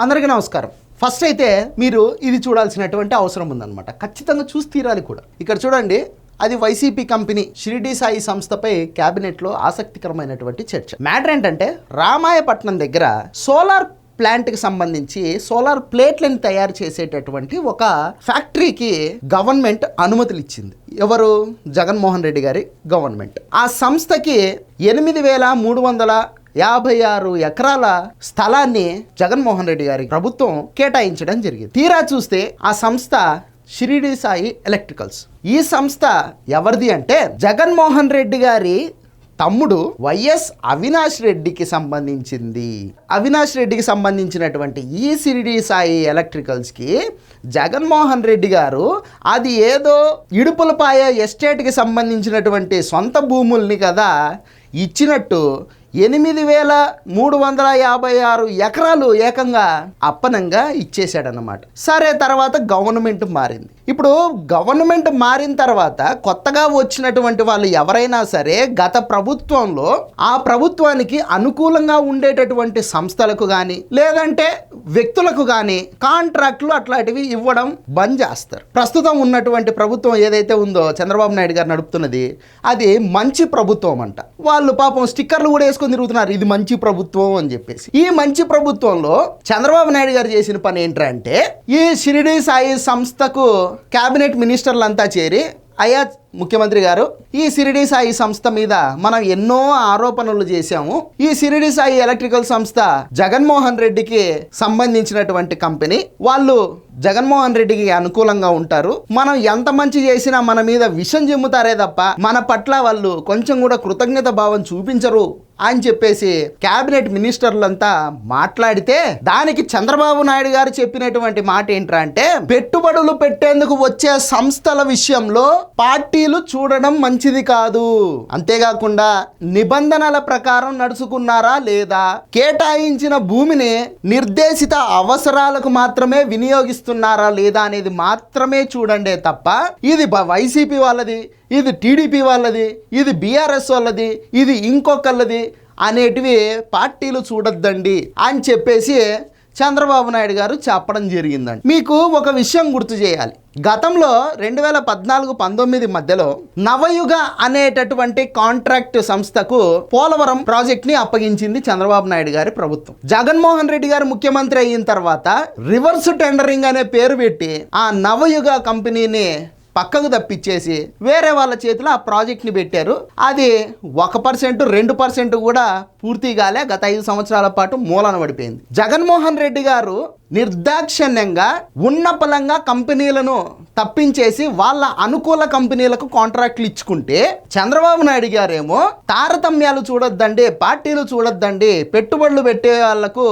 అందరికీ నమస్కారం. ఫస్ట్ అయితే మీరు ఇది చూడాల్సినటువంటి అవసరం ఉందన్నమాట. ఖచ్చితంగా చూసి తీరాలి కూడా. ఇక్కడ చూడండి అది వైసీపీ కంపెనీ షిరిడి సాయి సంస్థపై క్యాబినెట్లో ఆసక్తికరమైనటువంటి చర్చ. మ్యాటర్ ఏంటంటే రామాయపట్నం దగ్గర సోలార్ ప్లాంట్కి సంబంధించి సోలార్ ప్లేట్లను తయారు చేసేటటువంటి ఒక ఫ్యాక్టరీకి గవర్నమెంట్ అనుమతులు ఇచ్చింది ఎవరు? జగన్మోహన్ రెడ్డి గారి గవర్నమెంట్. ఆ సంస్థకి ఎనిమిది వేల మూడు వందల యాభై ఆరు ఎకరాల స్థలాన్ని జగన్మోహన్ రెడ్డి గారి ప్రభుత్వం కేటాయించడం జరిగింది. తీరా చూస్తే ఆ సంస్థ షిరిడి సాయి ఎలక్ట్రికల్స్. ఈ సంస్థ ఎవరిది అంటే జగన్మోహన్ రెడ్డి గారి తమ్ముడు వైఎస్ అవినాష్ రెడ్డికి సంబంధించింది. అవినాష్ రెడ్డికి సంబంధించినటువంటి ఈ సిరిడి సాయి ఎలక్ట్రికల్స్కి జగన్మోహన్ రెడ్డి గారు అది ఏదో ఇడుపులపాయ ఎస్టేట్కి సంబంధించినటువంటి సొంత భూముల్ని కదా ఇచ్చినట్టు ఎనిమిది వేల మూడు వందల యాభై ఆరు ఎకరాలు ఏకంగా అప్పనంగా ఇచ్చేశాడనమాట సరే తర్వాత గవర్నమెంట్ మారింది. ఇప్పుడు గవర్నమెంట్ మారిన తర్వాత కొత్తగా వచ్చినటువంటి వాళ్ళు ఎవరైనా సరే గత ప్రభుత్వంలో ఆ ప్రభుత్వానికి అనుకూలంగా ఉండేటటువంటి సంస్థలకు కానీ లేదంటే వ్యక్తులకు కానీ కాంట్రాక్ట్లు అట్లాంటివి ఇవ్వడం బంద్ చేస్తారు. ప్రస్తుతం ఉన్నటువంటి ప్రభుత్వం ఏదైతే ఉందో చంద్రబాబు నాయుడు గారు నడుపుతున్నది అది మంచి ప్రభుత్వం అంట. వాళ్ళు పాపం స్టిక్కర్లు కూడా వేసుకొని తిరుగుతున్నారు. ఇది మంచి ప్రభుత్వం అని చెప్పేసి. ఈ మంచి ప్రభుత్వంలో చంద్రబాబు నాయుడు గారు చేసిన పని ఏంటంటే ఈ షిరిడి సాయి సంస్థకు కేబినెట్ మినిస్టర్లంతా చేరి అయ్యా ముఖ్యమంత్రి గారు ఈ సిరిడి సాయి సంస్థ మీద మనం ఎన్నో ఆరోపణలు చేశాము. ఈ సిరిడి సాయి ఎలక్ట్రికల్ సంస్థ జగన్మోహన్ రెడ్డికి సంబంధించినటువంటి కంపెనీ. వాళ్ళు జగన్మోహన్ రెడ్డికి అనుకూలంగా ఉంటారు. మనం ఎంత మంచి చేసినా మన మీద విషం చెమ్ముతారే తప్ప మన పట్ల వాళ్ళు కొంచెం కూడా కృతజ్ఞత భావం చూపించరు అని చెప్పేసి కేబినెట్ మినిస్టర్లంతా మాట్లాడితే దానికి చంద్రబాబు నాయుడు గారు చెప్పినటువంటి మాట ఏంట్రా అంటే పెట్టుబడులు పెట్టేందుకు వచ్చే సంస్థల విషయంలో పార్టీ పార్టీలు చూడడం మంచిది కాదు. అంతేకాకుండా నిబంధనల ప్రకారం నడుచుకున్నారా లేదా? కేటాయించిన భూమిని నిర్దేశిత అవసరాలకు మాత్రమే వినియోగిస్తున్నారా లేదా అనేది మాత్రమే చూడండి తప్ప ఇది వైసీపీ వాళ్ళది ఇది టీడీపీ వాళ్ళది ఇది బీఆర్ఎస్ వాళ్ళది ఇది ఇంకొకళ్ళది అనేటివి పార్టీలు చూడొద్దండి అని చెప్పేసి చంద్రబాబు నాయుడు గారు చెప్పడం జరిగిందండి. మీకు ఒక విషయం గుర్తు చేయాలి. గతంలో రెండు వేల పద్నాలుగు పంతొమ్మిది మధ్యలో నవయుగ అనేటటువంటి కాంట్రాక్ట్ సంస్థకు పోలవరం ప్రాజెక్ట్ని అప్పగించింది చంద్రబాబు నాయుడు గారి ప్రభుత్వం. జగన్మోహన్ రెడ్డి గారు ముఖ్యమంత్రి అయిన తర్వాత రివర్స్ టెండరింగ్ అనే పేరు పెట్టి ఆ నవయుగ కంపెనీని పక్కకు తప్పించేసి వేరే వాళ్ళ చేతిలో ఆ ప్రాజెక్ట్ని పెట్టారు. అది ఒక పర్సెంట్ రెండు పర్సెంట్ కూడా పూర్తి కాలే గత ఐదు సంవత్సరాల పాటు మూలన పడిపోయింది. జగన్మోహన్ రెడ్డి గారు నిర్దాక్షిణ్యంగా ఉన్న పలంగా కంపెనీలను తప్పించేసి వాళ్ళ అనుకూల కంపెనీలకు కాంట్రాక్ట్లు ఇచ్చుకుంటే చంద్రబాబు నాయుడు గారేమో తారతమ్యాలు చూడొద్దండి పార్టీలు చూడొద్దండి పెట్టుబడులు పెట్టే వాళ్ళకు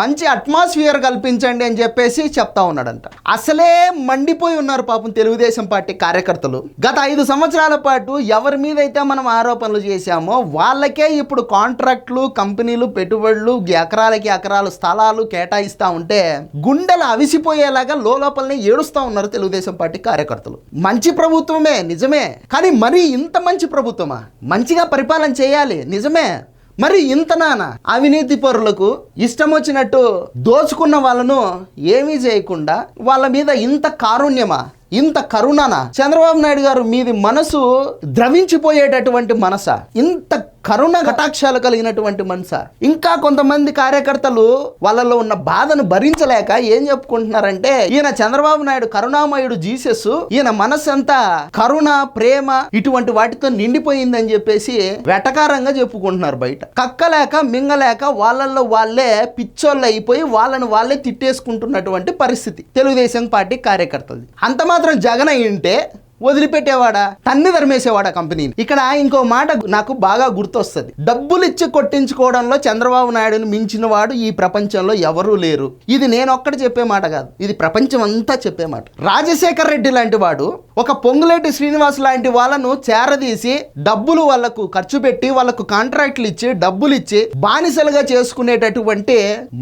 మంచి అట్మాస్ఫియర్ కల్పించండి అని చెప్పేసి చెప్తా ఉన్నాడంట. అసలే మండిపోయి ఉన్నారు పాపం తెలుగుదేశం పార్టీ కార్యకర్తలు. గత ఐదు సంవత్సరాల పాటు ఎవరి మీద అయితే మనం ఆరోపణలు చేశామో వాళ్ళకే ఇప్పుడు కాంట్రాక్ట్లు కంపెనీలు పెట్టుబడులు ఎకరాలకి ఎకరాలు స్థలాలు కేటాయిస్తా ఉంటే గుండెలు అవిసిపోయేలాగా లోపలనే ఏడుస్తా ఉన్నారు తెలుగుదేశం పార్టీ కార్యకర్తలు. మంచి ప్రభుత్వమే నిజమే. కానీ మరి ఇంత మంచి ప్రభుత్వమా? మంచిగా పరిపాలన చేయాలి నిజమే. మరి ఇంత నాన్న అవినీతి పరులకు ఇష్టం వచ్చినట్టు దోచుకున్న వాళ్ళను ఏమీ చేయకుండా వాళ్ళ మీద ఇంత కారుణ్యమా? ఇంత కరుణన చంద్రబాబు నాయుడు గారు మీది మనసు ద్రవించిపోయేటటువంటి మనస. ఇంత కరుణ కటాక్షాలు కలిగినటువంటి మనస ఇంకా కొంతమంది కార్యకర్తలు వాళ్ళలో ఉన్న బాధను భరించలేక ఏం చెప్పుకుంటున్నారంటే ఈయన చంద్రబాబు నాయుడు కరుణామయుడు జీసస్ ఈయన మనసు అంతా కరుణ ప్రేమ ఇటువంటి వాటితో నిండిపోయిందని చెప్పేసి వెటకారంగా చెప్పుకుంటున్నారు బయట. కక్కలేక మింగలేక వాళ్ళల్లో వాళ్ళే పిచ్చోళ్ళు అయిపోయి వాళ్ళని వాళ్ళే తిట్టేసుకుంటున్నటువంటి పరిస్థితి. తెలుగుదేశం పార్టీ కార్యకర్తలు అంత మాత్రం జగన్ అయి ఉంటే వదిలిపెట్టేవాడా? తన్ని ధర్మేసేవాడా కంపెనీని? ఇక్కడ ఇంకో మాట నాకు బాగా గుర్తొస్తుంది. డబ్బులు ఇచ్చి కొట్టించుకోవడంలో చంద్రబాబు నాయుడుని మించిన వాడు ఈ ప్రపంచంలో ఎవరూ లేరు. ఇది నేను ఒక్కటి చెప్పే మాట కాదు. ఇది ప్రపంచం అంతా చెప్పే మాట. రాజశేఖర్ రెడ్డి లాంటి వాడు ఒక పొంగులేటి శ్రీనివాస్ లాంటి వాళ్ళను చేరదీసి డబ్బులు వాళ్ళకు ఖర్చు పెట్టి వాళ్ళకు కాంట్రాక్ట్లు ఇచ్చి డబ్బులు ఇచ్చి బానిసలుగా చేసుకునేటటువంటి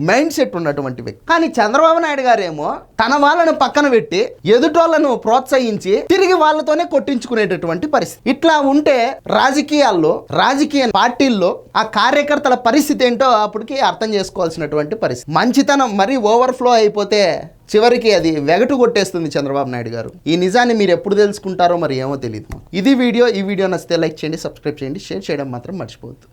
మైండ్ సెట్ ఉన్నటువంటి వ్యక్తి. కానీ చంద్రబాబు నాయుడు గారేమో తన వాళ్ళను పక్కన పెట్టి ఎదుటోళ్ళను ప్రోత్సహించి తిరిగి వాళ్ళతోనే కొట్టించుకునేటటువంటి పరిస్థితి. ఇట్లా ఉంటే రాజకీయాల్లో రాజకీయ పార్టీల్లో ఆ కార్యకర్తల పరిస్థితి ఏంటో అప్పటికి అర్థం చేసుకోవాల్సినటువంటి పరిస్థితి. మంచితనం మరీ ఓవర్ఫ్లో అయిపోతే చివరికి అది వెగటు కొట్టేస్తుంది చంద్రబాబు నాయుడు గారు. ఈ నిజాన్ని మీరు ఎప్పుడు తెలుసుకుంటారో మరి ఏమో తెలియదు ఇది వీడియో ఈ వీడియో నచ్చితే లైక్ చేయండి సబ్స్క్రైబ్ చేయండి షేర్ చేయడం మాత్రం మర్చిపోవద్దు.